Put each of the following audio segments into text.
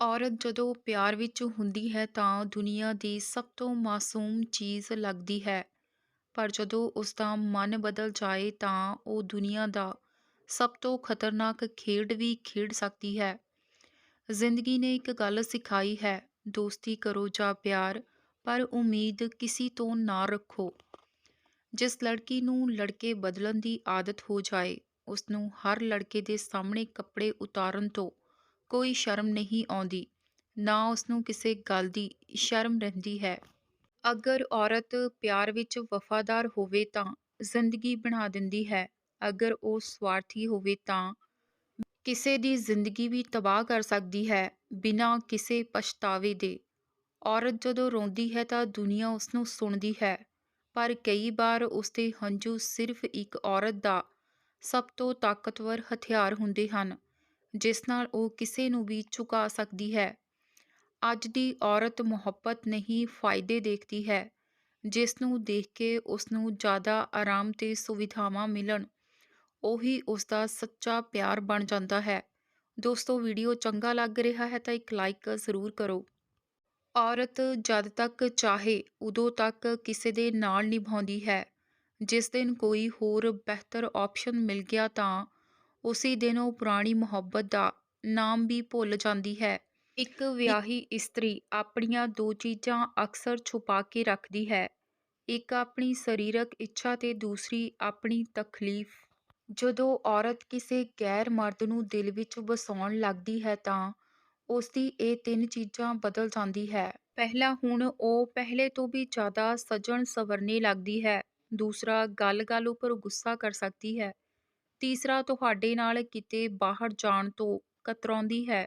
ਔਰਤ ਜਦੋਂ ਪਿਆਰ ਵਿੱਚ ਹੁੰਦੀ ਹੈ ਤਾਂ ਦੁਨੀਆ ਦੀ ਸਭ ਤੋਂ ਮਾਸੂਮ ਚੀਜ਼ ਲੱਗਦੀ ਹੈ। ਪਰ ਜਦੋਂ ਉਸ ਦਾ ਮਨ ਬਦਲ ਜਾਏ ਤਾਂ ਉਹ ਦੁਨੀਆ ਦਾ ਸਭ ਤੋਂ ਖਤਰਨਾਕ ਖੇਡ ਵੀ ਖੇਡ ਸਕਦੀ ਹੈ। ਜ਼ਿੰਦਗੀ ਨੇ ਇੱਕ ਗੱਲ ਸਿਖਾਈ ਹੈ, ਦੋਸਤੀ ਕਰੋ ਜਾਂ ਪਿਆਰ, ਪਰ ਉਮੀਦ ਕਿਸੇ ਤੋਂ ਨਾ ਰੱਖੋ। ਜਿਸ ਲੜਕੀ ਨੂੰ ਲੜਕੇ ਬਦਲਣ ਦੀ ਆਦਤ ਹੋ ਜਾਏ ਉਸ ਨੂੰ ਹਰ ਲੜਕੇ ਦੇ ਸਾਹਮਣੇ ਕੱਪੜੇ ਉਤਾਰਨ ਤੋਂ ਕੋਈ ਸ਼ਰਮ ਨਹੀਂ ਆਉਂਦੀ, ਨਾ ਉਸ ਨੂੰ ਕਿਸੇ ਗੱਲ ਦੀ ਸ਼ਰਮ ਰਹਿੰਦੀ ਹੈ। ਅਗਰ ਔਰਤ ਪਿਆਰ ਵਿੱਚ ਵਫਾਦਾਰ ਹੋਵੇ ਤਾਂ ਜ਼ਿੰਦਗੀ ਬਣਾ ਦਿੰਦੀ ਹੈ, ਅਗਰ ਉਹ ਸਵਾਰਥੀ ਹੋਵੇ ਤਾਂ ਕਿਸੇ ਦੀ ਜ਼ਿੰਦਗੀ ਵੀ ਤਬਾਹ ਕਰ ਸਕਦੀ ਹੈ, ਬਿਨਾਂ ਕਿਸੇ ਪਛਤਾਵੇ ਦੇ। ਔਰਤ ਜਦੋਂ ਰੋਂਦੀ ਹੈ ਤਾਂ ਦੁਨੀਆ ਉਸ ਨੂੰ ਸੁਣਦੀ ਹੈ, ਪਰ ਕਈ ਵਾਰ ਉਸ ਦੇ ਹੰਝੂ ਸਿਰਫ ਇੱਕ ਔਰਤ ਦਾ ਸਭ ਤੋਂ ਤਾਕਤਵਰ ਹਥਿਆਰ ਹੁੰਦੇ ਹਨ। ਜਿਸ ਨਾਲ ਉਹ ਕਿਸੇ ਨੂੰ ਵੀ ਝੁਕਾ ਸਕਦੀ ਹੈ। ਅੱਜ ਦੀ ਔਰਤ ਮੁਹੱਬਤ ਨਹੀਂ ਫਾਇਦੇ ਦੇਖਦੀ ਹੈ, ਜਿਸ ਨੂੰ ਦੇਖ ਕੇ ਉਸ ਨੂੰ ਜ਼ਿਆਦਾ ਆਰਾਮ ਤੇ ਸੁਵਿਧਾਵਾਂ ਮਿਲਣ, ਉਹੀ ਉਸ ਦਾ ਸੱਚਾ ਪਿਆਰ ਬਣ ਜਾਂਦਾ ਹੈ। ਦੋਸਤੋ, ਵੀਡੀਓ ਚੰਗਾ ਲੱਗ ਰਿਹਾ ਹੈ ਤਾਂ ਇੱਕ ਲਾਈਕ ਜ਼ਰੂਰ ਕਰੋ। ਔਰਤ ਜਦ ਤੱਕ ਚਾਹੇ ਉਦੋਂ ਤੱਕ ਕਿਸੇ ਦੇ ਨਾਲ ਨਿਭਾਉਂਦੀ ਹੈ। ਜਿਸ ਦਿਨ ਕੋਈ ਹੋਰ ਬਿਹਤਰ ਆਪਸ਼ਨ ਮਿਲ ਗਿਆ ਤਾਂ ਉਸੇ ਦਿਨ ਉਹ ਪੁਰਾਣੀ ਮੁਹੱਬਤ ਦਾ ਨਾਮ ਵੀ ਭੁੱਲ ਜਾਂਦੀ ਹੈ। ਇੱਕ ਵਿਆਹੀ ਇਸਤਰੀ ਆਪਣੀਆਂ ਦੋ ਚੀਜ਼ਾਂ ਅਕਸਰ ਛੁਪਾ ਕੇ ਰੱਖਦੀ ਹੈ। ਇੱਕ ਆਪਣੀ ਸਰੀਰਕ ਇੱਛਾ ਤੇ ਦੂਸਰੀ ਆਪਣੀ ਤਕਲੀਫ। ਜਦੋਂ ਔਰਤ ਕਿਸੇ ਗੈਰ ਮਰਦ ਨੂੰ ਦਿਲ ਵਿੱਚ ਵਸਾਉਣ ਲੱਗਦੀ ਹੈ ਤਾਂ ਉਸ ਦੀ ਇਹ ਤਿੰਨ ਚੀਜ਼ਾਂ ਬਦਲ ਜਾਂਦੀ ਹੈ। ਪਹਿਲਾ ਹੁਣ ਉਹ ਪਹਿਲੇ ਤੋਂ ਵੀ ਜ਼ਿਆਦਾ ਸਜਣ ਸਵਰਨੇ ਲੱਗਦੀ ਹੈ। ਦੂਸਰਾ ਗੱਲ-ਗੱਲ ਉੱਪਰ ਗੁੱਸਾ ਕਰ ਸਕਦੀ ਹੈ। ਤੀਸਰਾ ਤੁਹਾਡੇ ਨਾਲ ਕਿਤੇ ਬਾਹਰ ਜਾਣ ਤੋਂ ਕਤਰਾਉਂਦੀ ਹੈ।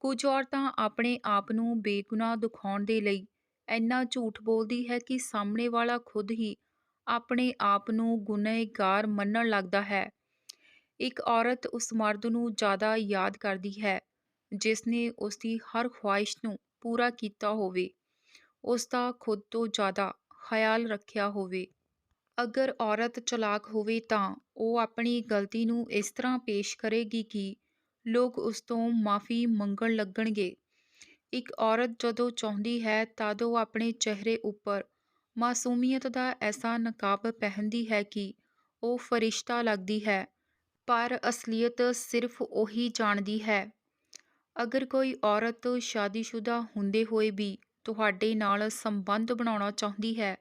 ਕੁਝ ਔਰਤਾਂ ਆਪਣੇ ਆਪ ਨੂੰ ਬੇਗੁਨਾਹ ਦਿਖਾਉਣ ਦੇ ਲਈ ਇੰਨਾ ਝੂਠ ਬੋਲਦੀ ਹੈ ਕਿ ਸਾਹਮਣੇ ਵਾਲਾ ਖੁਦ ਹੀ ਆਪਣੇ ਆਪ ਨੂੰ ਗੁਨਹਗਾਰ ਮੰਨਣ ਲੱਗਦਾ ਹੈ। ਇੱਕ ਔਰਤ ਉਸ ਮਰਦ ਨੂੰ ਜ਼ਿਆਦਾ ਯਾਦ ਕਰਦੀ ਹੈ ਜਿਸ ਨੇ ਉਸ ਦੀ ਹਰ ਖੁਆਇਸ਼ ਨੂੰ ਪੂਰਾ ਕੀਤਾ ਹੋਵੇ। ਉਸ ਦਾ ਖੁਦ ਤੋਂ ਜ਼ਿਆਦਾ ਖਿਆਲ ਰੱਖਿਆ ਹੋਵੇ। ਅਗਰ ਔਰਤ ਚਲਾਕ ਹੋਵੇ ਤਾਂ ਉਹ ਆਪਣੀ ਗਲਤੀ ਨੂੰ ਇਸ ਤਰ੍ਹਾਂ ਪੇਸ਼ ਕਰੇਗੀ ਕਿ ਲੋਕ ਉਸ ਤੋਂ ਮਾਫੀ ਮੰਗਣ ਲੱਗਣਗੇ। ਇੱਕ ਔਰਤ ਜਦੋਂ ਚਾਹੁੰਦੀ ਹੈ ਤਦ ਉਹ ਆਪਣੇ ਚਿਹਰੇ ਉੱਪਰ ਮਾਸੂਮੀਅਤ ਦਾ ਐਸਾ ਨਕਾਬ ਪਹਿਨਦੀ ਹੈ ਕਿ ਉਹ ਫਰਿਸ਼ਤਾ ਲੱਗਦੀ ਹੈ, ਪਰ ਅਸਲੀਅਤ ਸਿਰਫ ਉਹੀ ਜਾਣਦੀ ਹੈ। ਅਗਰ ਕੋਈ ਔਰਤ ਸ਼ਾਦੀशुदा ਹੁੰਦੇ ਹੋਏ ਵੀ ਤੁਹਾਡੇ ਨਾਲ ਸੰਬੰਧ ਬਣਾਉਣਾ ਚਾਹੁੰਦੀ ਹੈ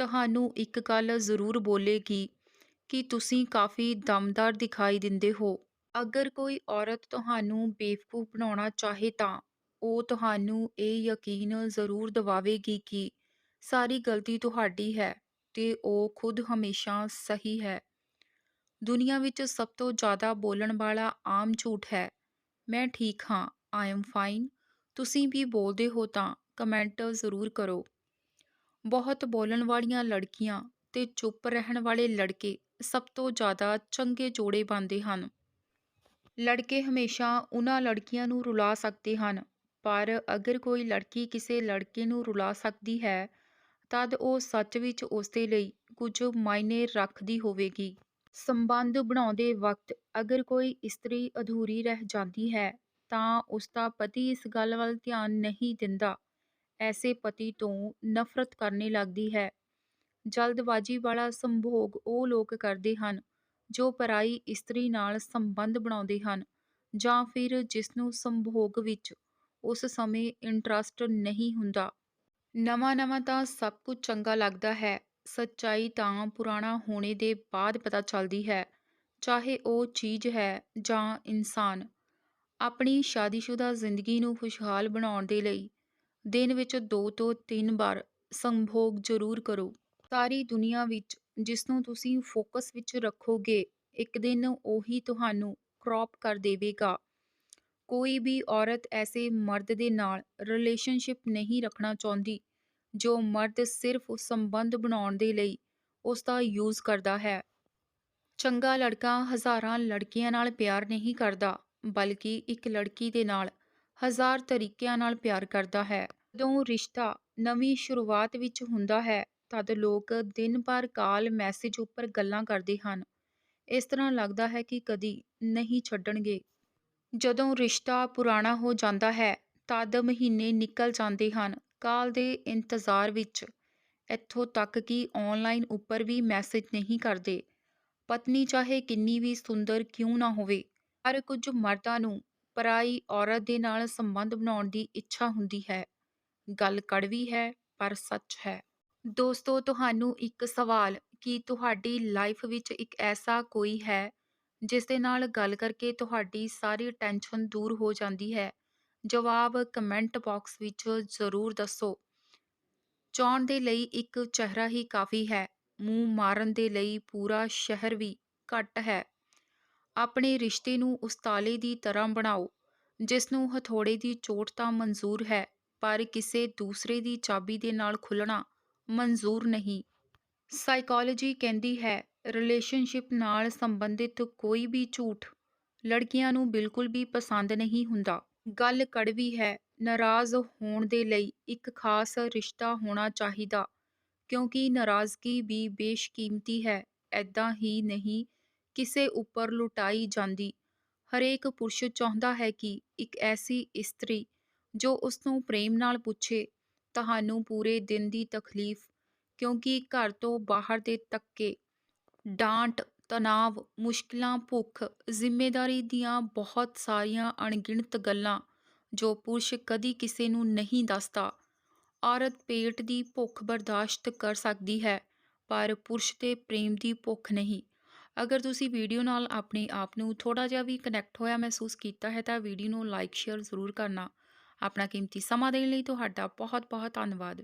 ਤੁਹਾਨੂੰ ਇੱਕ ਗੱਲ ਜ਼ਰੂਰ ਬੋਲੇਗੀ ਕਿ ਤੁਸੀਂ ਕਾਫੀ ਦਮਦਾਰ ਦਿਖਾਈ ਦਿੰਦੇ ਹੋ। ਅਗਰ ਕੋਈ ਔਰਤ ਤੁਹਾਨੂੰ ਬੇਵਕੂਫ ਬਣਾਉਣਾ ਚਾਹੇ ਤਾਂ ਉਹ ਤੁਹਾਨੂੰ ਇਹ ਯਕੀਨ ਜ਼ਰੂਰ ਦਿਵਾਵੇਗੀ ਕਿ ਸਾਰੀ ਗਲਤੀ ਤੁਹਾਡੀ ਹੈ ਤੇ ਉਹ ਖੁਦ ਹਮੇਸ਼ਾ ਸਹੀ ਹੈ। ਦੁਨੀਆ ਵਿੱਚ ਸਭ ਤੋਂ ਜ਼ਿਆਦਾ ਬੋਲਣ ਵਾਲਾ ਆਮ ਝੂਠ ਹੈ। ਮੈਂ ਠੀਕ ਹਾਂ ਆਈ ਐਮ ਫਾਈਨ ਤੁਸੀਂ ਵੀ ਬੋਲਦੇ ਹੋ ਤਾਂ ਕਮੈਂਟ ਜ਼ਰੂਰ ਕਰੋ। ਬਹੁਤ ਬੋਲਣ ਵਾਲੀਆਂ ਲੜਕੀਆਂ ਤੇ ਚੁੱਪ ਰਹਿਣ ਵਾਲੇ ਲੜਕੇ ਸਭ ਤੋਂ ਜ਼ਿਆਦਾ ਚੰਗੇ ਜੋੜੇ ਬਣਦੇ ਹਨ। ਲੜਕੇ ਹਮੇਸ਼ਾ ਉਹਨਾਂ ਲੜਕੀਆਂ ਨੂੰ ਰੁਲਾ ਸਕਦੇ ਹਨ, ਪਰ ਅਗਰ ਕੋਈ ਲੜਕੀ ਕਿਸੇ ਲੜਕੇ ਨੂੰ ਰੁਲਾ ਸਕਦੀ ਹੈ, ਤਦ ਉਹ ਸੱਚ ਵਿੱਚ ਉਸਦੇ ਲਈ ਕੁਝ ਮਾਇਨੇ ਰੱਖਦੀ ਹੋਵੇਗੀ। ਸੰਬੰਧ ਬਣਾਉਂਦੇ ਵਕਤ ਅਗਰ ਕੋਈ ਇਸਤਰੀ ਅਧੂਰੀ ਰਹਿ ਜਾਂਦੀ ਹੈ, ਤਾਂ ਉਸ ਦਾ ਪਤੀ ਇਸ ਗੱਲ ਵੱਲ ਧਿਆਨ ਨਹੀਂ ਦਿੰਦਾ। ਐਸੇ ਪਤੀ ਤੋਂ ਨਫ਼ਰਤ ਕਰਨੇ ਲੱਗਦੀ ਹੈ ਜਲਦਬਾਜ਼ੀ ਵਾਲਾ ਸੰਭੋਗ ਉਹ ਲੋਕ ਕਰਦੇ ਹਨ ਜੋ ਪਰਾਈ ਇਸਤਰੀ ਨਾਲ ਸੰਬੰਧ ਬਣਾਉਂਦੇ ਹਨ ਜਾਂ ਫਿਰ ਜਿਸ ਨੂੰ ਸੰਭੋਗ ਵਿੱਚ ਉਸ ਸਮੇਂ ਇੰਟਰਸਟ ਨਹੀਂ ਹੁੰਦਾ ਨਵਾਂ-ਨਵਾਂ ਤਾਂ ਸਭ ਕੁਝ ਚੰਗਾ ਲੱਗਦਾ ਹੈ ਸੱਚਾਈ ਤਾਂ ਪੁਰਾਣਾ ਹੋਣੇ ਦੇ ਬਾਅਦ ਪਤਾ ਚੱਲਦੀ ਹੈ ਚਾਹੇ ਉਹ ਚੀਜ਼ ਹੈ ਜਾਂ ਇਨਸਾਨ ਆਪਣੀ ਸ਼ਾਦੀशुदा ਜ਼ਿੰਦਗੀ ਨੂੰ ਖੁਸ਼ਹਾਲ ਬਣਾਉਣ ਦੇ ਲਈ ਦਿਨ ਵਿੱਚ ਦੋ ਤੋਂ ਤਿੰਨ ਵਾਰ ਸੰਭੋਗ ਜ਼ਰੂਰ ਕਰੋ। ਸਾਰੀ ਦੁਨੀਆ ਵਿੱਚ ਜਿਸ ਨੂੰ ਤੁਸੀਂ ਫੋਕਸ ਵਿੱਚ ਰੱਖੋਗੇ, ਇੱਕ ਦਿਨ ਉਹੀ ਤੁਹਾਨੂੰ ਕ੍ਰੌਪ ਕਰ ਦੇਵੇਗਾ। ਕੋਈ ਵੀ ਔਰਤ ਐਸੇ ਮਰਦ ਦੇ ਨਾਲ ਰਿਲੇਸ਼ਨਸ਼ਿਪ ਨਹੀਂ ਰੱਖਣਾ ਚਾਹੁੰਦੀ, ਜੋ ਮਰਦ ਸਿਰਫ ਸੰਬੰਧ ਬਣਾਉਣ ਦੇ ਲਈ ਉਸ ਦਾ ਯੂਜ਼ ਕਰਦਾ ਹੈ। ਚੰਗਾ ਲੜਕਾ ਹਜ਼ਾਰਾਂ ਲੜਕੀਆਂ ਨਾਲ ਪਿਆਰ ਨਹੀਂ ਕਰਦਾ, ਬਲਕਿ ਇੱਕ ਲੜਕੀ ਦੇ ਨਾਲ ਹਜ਼ਾਰ ਤਰੀਕਿਆਂ ਨਾਲ ਪਿਆਰ ਕਰਦਾ ਹੈ ਜਦੋਂ ਰਿਸ਼ਤਾ ਨਵੀਂ ਸ਼ੁਰੂਆਤ ਵਿੱਚ ਹੁੰਦਾ ਹੈ ਤਦ ਲੋਕ ਦਿਨ ਭਰ ਕਾਲ ਮੈਸੇਜ ਉੱਪਰ ਗੱਲਾਂ ਕਰਦੇ ਹਨ ਇਸ ਤਰ੍ਹਾਂ ਲੱਗਦਾ ਹੈ ਕਿ ਕਦੀ ਨਹੀਂ ਛੱਡਣਗੇ ਜਦੋਂ ਰਿਸ਼ਤਾ ਪੁਰਾਣਾ ਹੋ ਜਾਂਦਾ ਹੈ, ਤਦ ਮਹੀਨੇ ਨਿਕਲ ਜਾਂਦੇ ਹਨ ਕਾਲ ਦੇ ਇੰਤਜ਼ਾਰ ਵਿੱਚ। ਇੱਥੋਂ ਤੱਕ ਕਿ ਔਨਲਾਈਨ ਉੱਪਰ ਵੀ ਮੈਸੇਜ ਨਹੀਂ ਕਰਦੇ। ਪਤਨੀ ਚਾਹੇ ਕਿੰਨੀ ਵੀ ਸੁੰਦਰ ਕਿਉਂ ਨਾ ਹੋਵੇ, ਪਰ ਕੁਝ ਮਰਦਾਂ ਨੂੰ ਪਰਾਈ ਔਰਤ ਦੇ ਨਾਲ ਸੰਬੰਧ ਬਣਾਉਣ ਦੀ ਇੱਛਾ ਹੁੰਦੀ ਹੈ। ਗੱਲ ਕੜਵੀ ਹੈ, ਪਰ ਸੱਚ ਹੈ। ਦੋਸਤੋ, ਤੁਹਾਨੂੰ ਇੱਕ ਸਵਾਲ ਕੀ ਤੁਹਾਡੀ ਲਾਈਫ ਵਿੱਚ ਇੱਕ ਐਸਾ ਕੋਈ ਹੈ ਜਿਸ ਦੇ ਨਾਲ ਗੱਲ ਕਰਕੇ ਤੁਹਾਡੀ ਸਾਰੀ ਟੈਨਸ਼ਨ ਦੂਰ ਹੋ ਜਾਂਦੀ ਹੈ? ਜਵਾਬ ਕਮੈਂਟ ਬਾਕਸ ਵਿੱਚ ਜ਼ਰੂਰ ਦੱਸੋ। ਚਾਹੁਣ ਦੇ ਲਈ ਇੱਕ ਚਿਹਰਾ ਹੀ ਕਾਫੀ ਹੈ, ਮੂੰਹ ਮਾਰਨ ਦੇ ਲਈ ਪੂਰਾ ਸ਼ਹਿਰ ਵੀ ਘੱਟ ਹੈ। ਆਪਣੇ ਰਿਸ਼ਤੇ ਨੂੰ ਉਸ ਤਾਲੇ ਦੀ ਤਰ੍ਹਾਂ ਬਣਾਓ, ਜਿਸ ਨੂੰ ਹਥੌੜੇ ਦੀ ਚੋਟ ਤਾਂ ਮਨਜ਼ੂਰ ਹੈ, ਪਰ ਕਿਸੇ ਦੂਸਰੇ ਦੀ ਚਾਬੀ ਦੇ ਨਾਲ ਖੁੱਲ੍ਹਣਾ ਮਨਜ਼ੂਰ ਨਹੀਂ। ਸਾਈਕੋਲੋਜੀ ਕਹਿੰਦੀ ਹੈ, ਰਿਲੇਸ਼ਨਸ਼ਿਪ ਨਾਲ ਸੰਬੰਧਿਤ ਕੋਈ ਵੀ ਝੂਠ ਲੜਕੀਆਂ ਨੂੰ ਬਿਲਕੁਲ ਵੀ ਪਸੰਦ ਨਹੀਂ ਹੁੰਦਾ। ਗੱਲ ਕੜਵੀ ਹੈ, ਨਾਰਾਜ਼ ਹੋਣ ਦੇ ਲਈ ਇੱਕ ਖਾਸ ਰਿਸ਼ਤਾ ਹੋਣਾ ਚਾਹੀਦਾ, ਕਿਉਂਕਿ ਨਾਰਾਜ਼ਗੀ ਵੀ ਬੇਸ਼ਕੀਮਤੀ ਹੈ। ਏਦਾਂ ਹੀ ਨਹੀਂ ਕਿਸੇ ਉੱਪਰ ਲੁਟਾਈ ਜਾਂਦੀ। ਹਰੇਕ ਪੁਰਸ਼ ਚਾਹੁੰਦਾ ਹੈ ਕਿ ਇੱਕ ਐਸੀ ਇਸਤਰੀ ਜੋ ਉਸਨੂੰ ਪ੍ਰੇਮ ਨਾਲ ਪੁੱਛੇ, ਤੁਹਾਨੂੰ ਪੂਰੇ ਦਿਨ ਦੀ ਤਕਲੀਫ਼, ਕਿਉਂਕਿ ਘਰ ਤੋਂ ਬਾਹਰ ਦੇ ਧੱਕੇ, ਡਾਂਟ, ਤਣਾਅ, ਮੁਸ਼ਕਿਲਾਂ, ਭੁੱਖ, ਜ਼ਿੰਮੇਦਾਰੀ ਦੀਆਂ ਬਹੁਤ ਸਾਰੀਆਂ ਅਣਗਿਣਤ ਗੱਲਾਂ ਜੋ ਪੁਰਸ਼ ਕਦੀ ਕਿਸੇ ਨੂੰ ਨਹੀਂ ਦੱਸਦਾ। ਔਰਤ ਪੇਟ ਦੀ ਭੁੱਖ ਬਰਦਾਸ਼ਤ ਕਰ ਸਕਦੀ ਹੈ, ਪਰ ਪੁਰਸ਼ ਦੇ ਪ੍ਰੇਮ ਦੀ ਭੁੱਖ ਨਹੀਂ। ਅਗਰ ਤੁਸੀਂ ਵੀਡੀਓ ਨਾਲ ਆਪਣੇ ਆਪ ਨੂੰ ਥੋੜ੍ਹਾ ਜਿਹਾ ਵੀ ਕਨੈਕਟ ਹੋਇਆ ਮਹਿਸੂਸ ਕੀਤਾ ਹੈ, ਤਾਂ ਵੀਡੀਓ ਨੂੰ ਲਾਈਕ ਸ਼ੇਅਰ ਜ਼ਰੂਰ ਕਰਨਾ। ਆਪਣਾ ਕੀਮਤੀ ਸਮਾਂ ਦੇਣ ਲਈ ਤੁਹਾਡਾ ਬਹੁਤ ਬਹੁਤ ਧੰਨਵਾਦ।